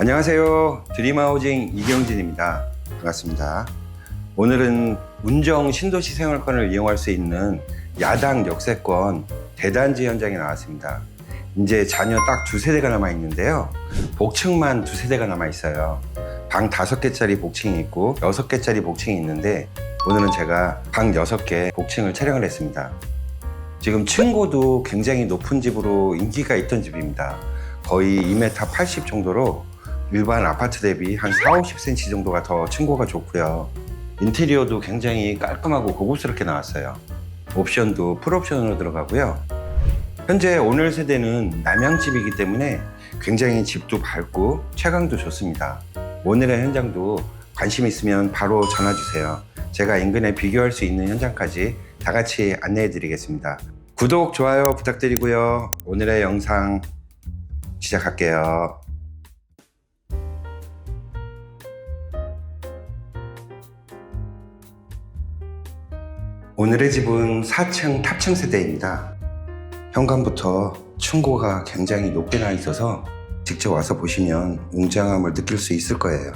안녕하세요. 드림하우징 이경진입니다. 반갑습니다. 오늘은 운정 신도시 생활권을 이용할 수 있는 야당 역세권 대단지 현장에 나왔습니다. 이제 자녀 딱 두 세대가 남아 있는데요. 복층만 두 세대가 남아 있어요. 방 다섯 개짜리 복층이 있고 여섯 개짜리 복층이 있는데 오늘은 제가 방 여섯 개 복층을 촬영을 했습니다. 지금 층고도 굉장히 높은 집으로 인기가 있던 집입니다. 거의 2m 80 정도로 일반 아파트 대비 한 4, 50cm 정도가 더 층고가 좋고요. 인테리어도 굉장히 깔끔하고 고급스럽게 나왔어요. 옵션도 풀옵션으로 들어가고요. 현재 오늘 세대는 남양집이기 때문에 굉장히 집도 밝고 채광도 좋습니다. 오늘의 현장도 관심 있으면 바로 전화 주세요. 제가 인근에 비교할 수 있는 현장까지 다 같이 안내해 드리겠습니다. 구독, 좋아요 부탁드리고요. 오늘의 영상 시작할게요. 오늘의 집은 4층 탑층 세대입니다. 현관부터 층고가 굉장히 높게 나 있어서 직접 와서 보시면 웅장함을 느낄 수 있을 거예요.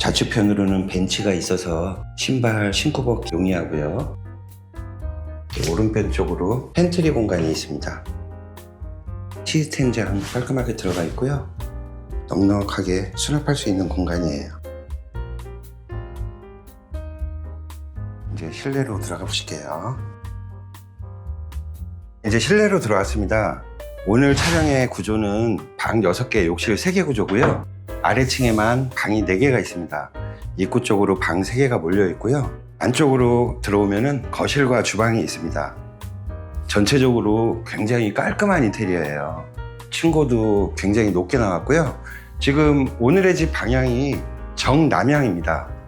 좌측편으로는 벤치가 있어서 신발 신고 벗기 용이하고요. 오른편 쪽으로 팬트리 공간이 있습니다. 시스템장 깔끔하게 들어가 있고요. 넉넉하게 수납할 수 있는 공간이에요. 이제 실내로 들어가 보실게요. 이제 실내로 들어왔습니다. 오늘 촬영의 구조는 방 6개, 욕실 3개 구조고요. 아래층에만 방이 4개가 있습니다. 입구 쪽으로 방 3개가 몰려 있고요. 안쪽으로 들어오면은 거실과 주방이 있습니다. 전체적으로 굉장히 깔끔한 인테리어예요. 층고도 굉장히 높게 나왔고요. 지금 오늘의 집 방향이 정남향입니다.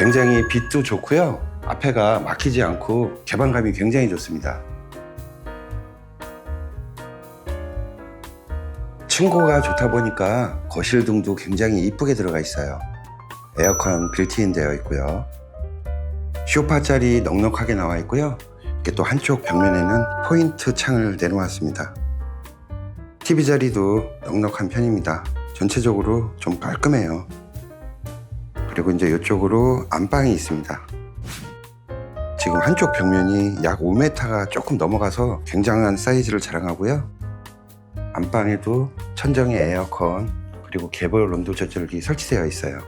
굉장히 빛도 좋고요. 앞에가 막히지 않고 개방감이 굉장히 좋습니다. 층고가 좋다 보니까 거실 등도 굉장히 이쁘게 들어가 있어요. 에어컨 빌트인 되어 있고요. 쇼파 자리 넉넉하게 나와 있고요. 이렇게 또 한쪽 벽면에는 포인트 창을 내놓았습니다. TV 자리도 넉넉한 편입니다. 전체적으로 좀 깔끔해요. 그리고 이제 이쪽으로 안방이 있습니다. 지금 한쪽 벽면이 약 5m가 조금 넘어가서 굉장한 사이즈를 자랑하고요. 안방에도 천정에 에어컨 그리고 개벌 온도 조절기 설치되어 있어요.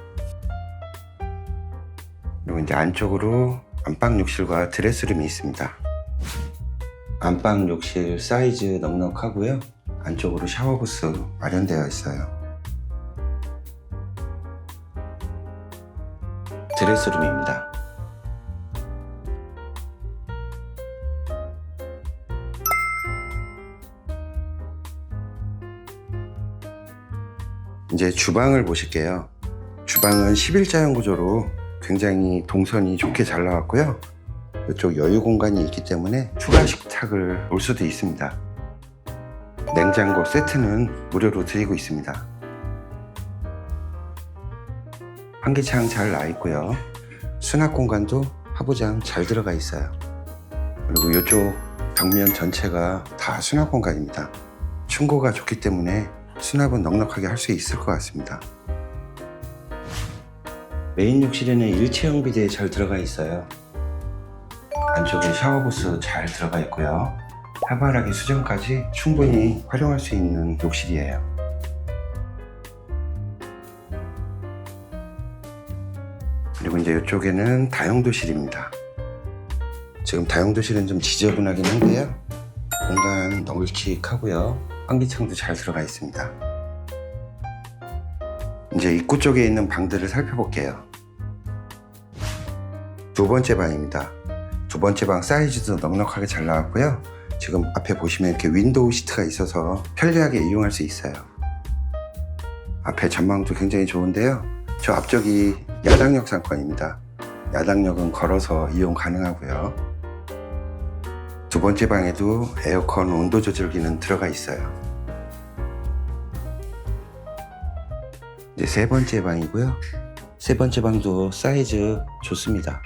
그리고 이제 안쪽으로 안방 욕실과 드레스룸이 있습니다. 안방 욕실 사이즈 넉넉하고요. 안쪽으로 샤워부스 마련되어 있어요. 드레스룸입니다. 이제 주방을 보실게요. 주방은 11자형 구조로 굉장히 동선이 좋게 잘 나왔고요. 이쪽 여유 공간이 있기 때문에 추가 식탁을 올 수도 있습니다. 냉장고 세트는 무료로 드리고 있습니다. 환기창 잘 나 있고요. 수납 공간도 하부장 잘 들어가 있어요. 그리고 이쪽 벽면 전체가 다 수납 공간입니다. 층고가 좋기 때문에 수납은 넉넉하게 할 수 있을 것 같습니다. 메인 욕실에는 일체형 비대 잘 들어가 있어요. 안쪽에 샤워부스 잘 들어가 있고요. 해바라기 수전까지 충분히 활용할 수 있는 욕실이에요. 그리고 이제 이쪽에는 다용도실입니다. 지금 다용도실은 좀 지저분하긴 한데요. 공간 널찍하고요. 환기창도 잘 들어가 있습니다. 이제 입구 쪽에 있는 방들을 살펴볼게요. 두 번째 방입니다. 두 번째 방 사이즈도 넉넉하게 잘 나왔고요. 지금 앞에 보시면 이렇게 윈도우 시트가 있어서 편리하게 이용할 수 있어요. 앞에 전망도 굉장히 좋은데요. 저 앞쪽이 야당역 상권입니다. 야당역은 걸어서 이용 가능하고요. 두 번째 방에도 에어컨 온도 조절기는 들어가 있어요. 이제 세 번째 방이고요. 세 번째 방도 사이즈 좋습니다.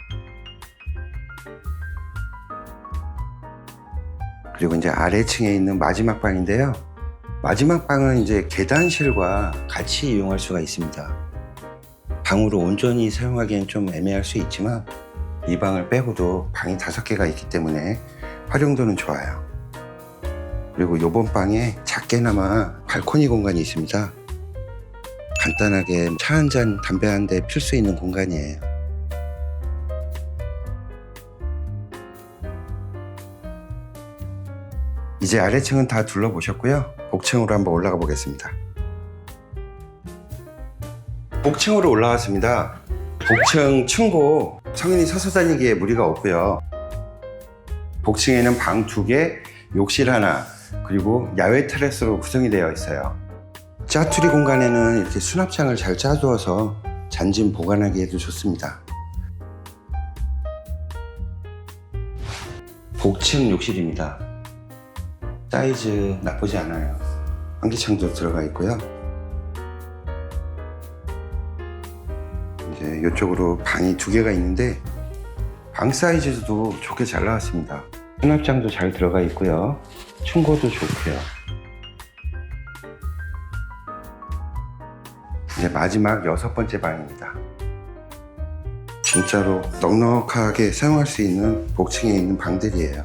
그리고 이제 아래층에 있는 마지막 방인데요. 마지막 방은 이제 계단실과 같이 이용할 수가 있습니다. 방으로 온전히 사용하기엔 좀 애매할 수 있지만 이 방을 빼고도 방이 다섯 개가 있기 때문에 활용도는 좋아요. 그리고 이번 방에 작게나마 발코니 공간이 있습니다. 간단하게 차 한 잔, 담배 한 대 필 수 있는 공간이에요. 이제 아래층은 다 둘러보셨고요. 복층으로 한번 올라가 보겠습니다. 복층으로 올라왔습니다. 복층 층고 성인이 서서 다니기에 무리가 없고요. 복층에는 방 두 개, 욕실 하나, 그리고 야외 테라스로 구성이 되어 있어요. 짜투리 공간에는 이렇게 수납장을 잘 짜두어서 잔짐 보관하기에도 좋습니다. 복층 욕실입니다. 사이즈 나쁘지 않아요. 환기창도 들어가 있고요. 이쪽으로 방이 두 개가 있는데 방 사이즈도 좋게 잘 나왔습니다. 수납장도 잘 들어가 있고요. 충고도 좋고요. 이제 마지막 여섯 번째 방입니다. 진짜로 넉넉하게 사용할 수 있는 복층에 있는 방들이에요.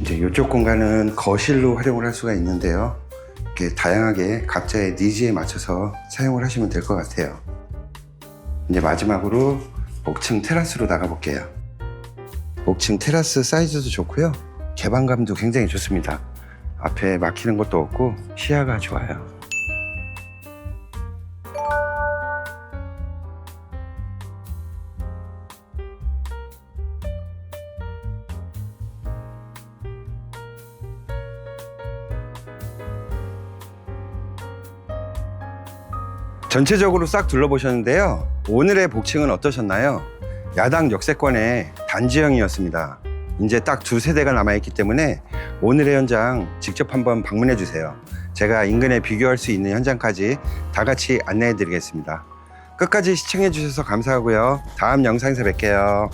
이제 이쪽 공간은 거실로 활용을 할 수가 있는데요. 이렇게 다양하게 각자의 니즈에 맞춰서 사용을 하시면 될 것 같아요. 이제 마지막으로 옥층 테라스로 나가볼게요. 옥층 테라스 사이즈도 좋고요. 개방감도 굉장히 좋습니다. 앞에 막히는 것도 없고 시야가 좋아요. 전체적으로 싹 둘러보셨는데요. 오늘의 복층은 어떠셨나요? 야당 역세권의 단지형이었습니다. 이제 딱 두 세대가 남아있기 때문에 오늘의 현장 직접 한번 방문해 주세요. 제가 인근에 비교할 수 있는 현장까지 다 같이 안내해 드리겠습니다. 끝까지 시청해 주셔서 감사하고요. 다음 영상에서 뵐게요.